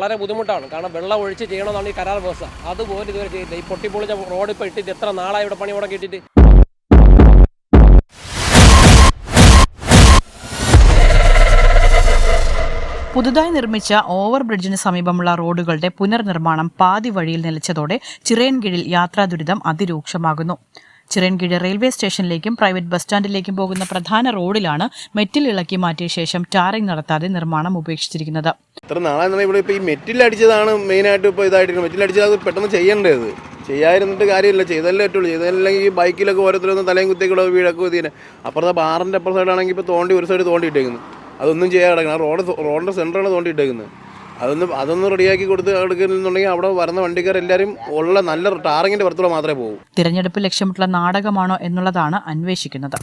വളരെ ബുദ്ധിമുട്ടാണ്. കാരണം വെള്ളം ഒഴിച്ച് ചെയ്യണമെന്നാണ് ഈ കരാർ വ്യവസ്ഥ. അതുപോലെ ഇതുവരെ ചെയ്തില്ല. ഈ പൊട്ടിപ്പൊളിച്ച റോഡ് ഇപ്പോൾ ഇട്ടിട്ട് എത്ര നാളായി ഇവിടെ പണി മുടക്കിയിട്ടിട്ട് പുതുതായി നിർമ്മിച്ച ഓവർ ബ്രിഡ്ജിന് സമീപമുള്ള റോഡുകളുടെ പുനർനിർമ്മാണം പാതി വഴിയിൽ നിലച്ചതോടെ ചിറയൻകീഴിൽ യാത്രാ ദുരിതം അതിരൂക്ഷമാകുന്നു. ചിറയൻകീഴ് റെയിൽവേ സ്റ്റേഷനിലേക്കും പ്രൈവറ്റ് ബസ് സ്റ്റാൻഡിലേക്കും പോകുന്ന പ്രധാന റോഡിലാണ് മെറ്റിൽ ഇളക്കി മാറ്റിയ ശേഷം ടാറിംഗ് നടത്താതെ നിർമ്മാണം ഉപേക്ഷിച്ചിരിക്കുന്നത്. ഈ മെയിനായിട്ട് ഇപ്പോൾ ഇതായിട്ട് മെറ്റിലടിച്ചത് അത് പെട്ടെന്ന് ചെയ്യാതിരുന്നിട്ട് കാര്യമില്ല. ചെയ്തല്ലേ പറ്റുള്ളൂ. ചെയ്തല്ലെങ്കിൽ ഈ ബൈക്കിലൊക്കെ ഓരോരുത്തരൊന്നും തലയും കുത്തിക്കുള്ള വീടൊക്കെ കുത്തിനെ അപ്പുറത്തെ ബാറിന്റെ അപ്പുറത്തെ സൈഡാണെങ്കിൽ ഇപ്പോൾ തോണ്ടി ഒരു സൈഡ് തോണ്ടിയിട്ടേക്കുന്നു. അതൊന്നും ചെയ്യാതെ കിടക്കണം റോഡ് റോഡിന്റെ സെന്ററാണ് തോണ്ടിയിട്ടേക്കുന്നത്. അതൊന്ന് അതൊന്ന് റെഡിയാക്കി കൊടുത്ത് എടുക്കുന്നുണ്ടെങ്കിൽ അവിടെ വരുന്ന വണ്ടിക്കാർ എല്ലാവരും ഉള്ള നല്ല ടാറിങ്ങിന്റെ പുറത്തൂടെ മാത്രമേ പോകൂ. തിരഞ്ഞെടുപ്പ് ലക്ഷ്യമിട്ടുള്ള നാടകമാണോ എന്നുള്ളതാണ് അന്വേഷിക്കുന്നത്.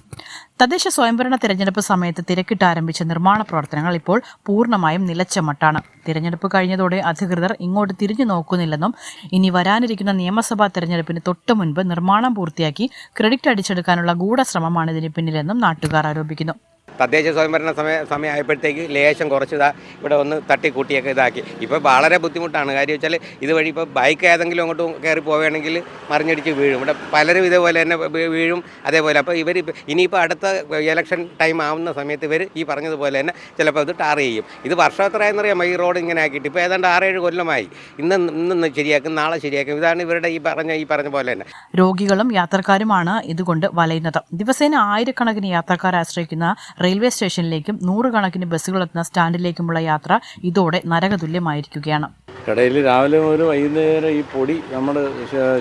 തദ്ദേശ സ്വയംഭരണ തിരഞ്ഞെടുപ്പ് സമയത്ത് തിരക്കിട്ട് ആരംഭിച്ച നിർമ്മാണ പ്രവർത്തനങ്ങൾ ഇപ്പോൾ പൂർണമായും നിലച്ച മട്ടാണ്. തിരഞ്ഞെടുപ്പ് കഴിഞ്ഞതോടെ അധികൃതർ ഇങ്ങോട്ട് തിരിഞ്ഞു നോക്കുന്നില്ലെന്നും ഇനി വരാനിരിക്കുന്ന നിയമസഭാ തെരഞ്ഞെടുപ്പിന് തൊട്ടു മുൻപ് നിർമ്മാണം പൂർത്തിയാക്കി ക്രെഡിറ്റ് അടിച്ചെടുക്കാനുള്ള ഗൂഢശ്രമമാണ് ഇതിന് പിന്നിലെന്നും നാട്ടുകാർ ആരോപിക്കുന്നു. തദ്ദേശ സ്വയംഭരണ സമയ സമയമായപ്പോഴത്തേക്ക് ലേശം കുറച്ച് ഇതാ ഇവിടെ ഒന്ന് തട്ടിക്കൂട്ടിയൊക്കെ ഇതാക്കി. ഇപ്പോൾ വളരെ ബുദ്ധിമുട്ടാണ്. കാര്യം വെച്ചാൽ ഇതുവഴി ഇപ്പോൾ ബൈക്ക് ഏതെങ്കിലും അങ്ങോട്ട് കയറി പോവുകയാണെങ്കിൽ മറിഞ്ഞടിച്ച് വീഴും. ഇവിടെ പലരും ഇതേപോലെ തന്നെ വീഴും. അതേപോലെ അപ്പോൾ ഇവർ ഇനിയിപ്പോൾ അടുത്ത ഇലക്ഷൻ ടൈം ആവുന്ന സമയത്ത് ഇവർ ഈ പറഞ്ഞതുപോലെ തന്നെ ചിലപ്പോൾ ഇത് ടാർ ചെയ്യും. ഇത് വർഷത്രയെന്നറിയാമോ ഈ റോഡ് ഇങ്ങനെ ആക്കിയിട്ട്. ഇപ്പോൾ ഏതാണ്ട് ആറേഴ് കൊല്ലമായി. ഇന്ന് ഇന്ന് ശരിയാക്കും നാളെ ശരിയാക്കും. ഇതാണ് ഇവരുടെ ഈ പറഞ്ഞ ഈ പറഞ്ഞ പോലെ തന്നെ. രോഗികളും യാത്രക്കാരുമാണ് ഇതുകൊണ്ട് വലയുന്നത്. ദിവസേന ആയിരക്കണക്കിന് യാത്രക്കാർ ആശ്രയിക്കുന്ന റെയിൽവേ സ്റ്റേഷനിലേക്കും നൂറുകണക്കിന് ബസ്സുകളെത്തുന്ന സ്റ്റാൻഡിലേക്കുമുള്ള യാത്ര ഇതോടെ നരകതുല്യമായിരിക്കുകയാണ്. കടയിൽ രാവിലെ മുതൽ വൈകുന്നേരം ഈ പൊടി നമ്മൾ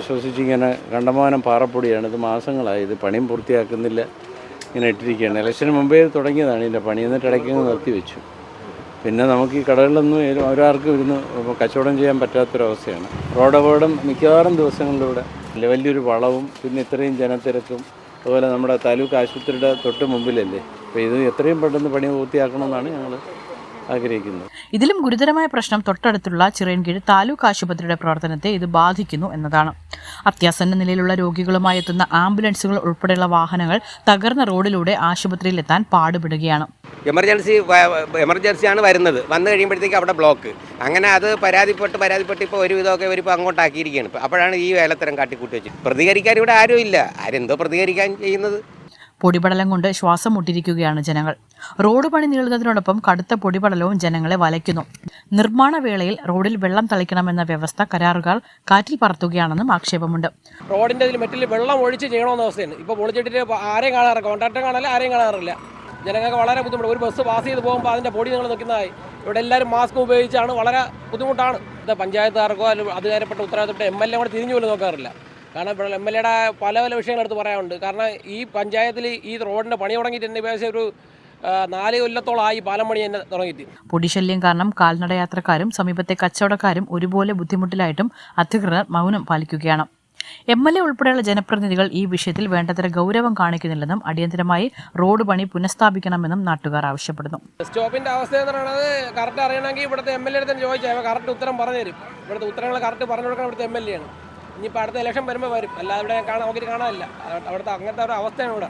ശ്വസിച്ചിങ്ങനെ കണ്ടമാനം പാറപ്പൊടിയാണ്. ഇത് മാസങ്ങളായി. ഇത് പണിയും പൂർത്തിയാക്കുന്നില്ല. ഇങ്ങനെ ഇട്ടിരിക്കുകയാണ്. ഇലക്ഷന് മുമ്പേ തുടങ്ങിയതാണ് ഇതിന്റെ പണി. എന്നിട്ട് ഇടയ്ക്ക് നിർത്തിവെച്ചു പിന്നെ നമുക്ക് ഈ കടകളിലൊന്നും ഒരാൾക്കും ഇരുന്ന് കച്ചവടം ചെയ്യാൻ പറ്റാത്തൊരവസ്ഥയാണ്. റോഡ് അപകടം മിക്കവാറും ദിവസങ്ങളിലൂടെ വലിയ വലിയൊരു വളവും പിന്നെ ഇത്രയും ജനത്തിരക്കും. അതുപോലെ നമ്മുടെ താലൂക്ക് ആശുപത്രിയുടെ തൊട്ട് മുമ്പിലല്ലേ? അപ്പോൾ ഇത് എത്രയും പെട്ടെന്ന് പണി പൂർത്തിയാക്കണമെന്നാണ് ഞങ്ങൾ ആഗ്രഹിക്കുന്നത്. ഇതിലും ഗുരുതരമായ പ്രശ്നം തൊട്ടടുത്തുള്ള ചിറയൻകീഴ് താലൂക്ക് ആശുപത്രിയുടെ പ്രവർത്തനത്തെ ഇത് ബാധിക്കുന്നു എന്നതാണ്. അത്യാസന്ന നിലയിലുള്ള രോഗികളുമായി എത്തുന്ന ആംബുലൻസുകൾ ഉൾപ്പെടെയുള്ള വാഹനങ്ങൾ തകർന്ന റോഡിലൂടെ ആശുപത്രിയിലെത്താൻ പാടുപെടുകയാണ്. എമർജൻസി എമർജൻസിയാണ് വരുന്നത്. വന്നു കഴിയുമ്പോഴത്തേക്ക് അവിടെ ബ്ലോക്ക് അങ്ങനെ അത് പരാതിപ്പെട്ട് പരാതിപ്പെട്ട് ഇപ്പോൾ ഒരുവിധമൊക്കെ ഒരു അങ്ങോട്ടാക്കിയിരിക്കുകയാണ്. ഇപ്പോൾ അപ്പോഴാണ് ഈ വേലത്തരം കാട്ടിക്കൂട്ടി വെച്ചത്. പ്രതികരിക്കാൻ ഇവിടെ ആരും ഇല്ല ആരെന്തോ പ്രതികരിക്കാൻ ചെയ്യുന്നത്? പൊടിപടലം കൊണ്ട് ശ്വാസം മുട്ടിരിക്കുകയാണ് ജനങ്ങൾ. റോഡ് പണി നീളുന്നതിനോടൊപ്പം കടുത്ത പൊടിപടലവും ജനങ്ങളെ വലയ്ക്കുന്നു. നിർമ്മാണ വേളയിൽ റോഡിൽ വെള്ളം തളിക്കണമെന്ന വ്യവസ്ഥ കരാറുകാർ കാറ്റിൽ പറത്തുകയാണെന്നും ആക്ഷേപമുണ്ട്. റോഡിന്റെ മെറ്റിൽ വെള്ളം ഒഴിച്ച് ചെയ്യണമെന്ന അവസ്ഥയാണ്. ഇപ്പോൾ പൊളിച്ചിട്ടിട്ട് ഇപ്പൊ ആരെയും കാണാറില്ല. കോൺട്രാക്ടർ കാണാനില്ല ആരെയും കാണാറില്ല. ജനങ്ങൾക്ക് വളരെ ബുദ്ധിമുട്ട്. ഒരു ബസ് പാസ് ചെയ്ത് പോകുമ്പോൾ അതിന്റെ പൊടി നിങ്ങൾ നിൽക്കുന്നതായി. ഇവിടെ എല്ലാവരും മാസ്ക് ഉപയോഗിച്ചാണ്. വളരെ ബുദ്ധിമുട്ടാണ്. ഇത് പഞ്ചായത്തുകാർക്കോ അല്ലെങ്കിൽ അധികാരപ്പെട്ട ഉത്തരവാദിത്തപ്പെട്ട എം എൽ എ കൂടെ തിരിഞ്ഞു പോലും നോക്കാറില്ല. കാരണം ഇപ്പോൾ എം എൽ എയുടെ പല പല വിഷയങ്ങൾ എടുത്ത് പറയാനുണ്ട്. കാരണം ഈ പഞ്ചായത്തിൽ ഈ റോഡിന്റെ പണി തുടങ്ങിയിട്ട് എന്റെ ഏകദേശം ഒരു നാല് കൊല്ലത്തോളമായി പാലം പണി തന്നെ തുടങ്ങിയിട്ട്. പൊടിശല്യം കാരണം കാൽനടയാത്രക്കാരും സമീപത്തെ കച്ചവടക്കാരും ഒരുപോലെ ബുദ്ധിമുട്ടിലായിട്ടും അധികൃതർ മൗനം പാലിക്കുകയാണ്. എം എൽ എ ഉൾപ്പെടെയുള്ള ജനപ്രതിനിധികൾ ഈ വിഷയത്തിൽ വേണ്ടത്ര ഗൗരവം കാണിക്കുന്നില്ലെന്നും അടിയന്തരമായി റോഡ് പണി പുനഃസ്ഥാപിക്കണമെന്നും നാട്ടുകാർ ആവശ്യപ്പെടുന്നു. സ്റ്റോപ്പിന്റെ അവസ്ഥ എന്ന് പറയുന്നത് കറക്റ്റ് അറിയണമെങ്കിൽ ഇവിടുത്തെ എം എൽ എ തന്നെ ചോദിച്ചാൽ കറക്റ്റ് ഉത്തരം പറഞ്ഞു തരും. ഇവിടുത്തെ ഉത്തരങ്ങൾ കറക്റ്റ് പറഞ്ഞു കൊടുക്കാൻ ഇവിടുത്തെ എം എൽ എ ആണ്. ഇനിയിപ്പോൾ അടുത്ത ഇലക്ഷൻ വരുമ്പോൾ വരും. അല്ലാതെ ഇവിടെ കാണാൻ നോക്കിയിട്ട് കാണാനില്ല. അവിടുത്തെ അങ്ങനത്തെ ഒരു അവസ്ഥയാണ് ഇവിടെ.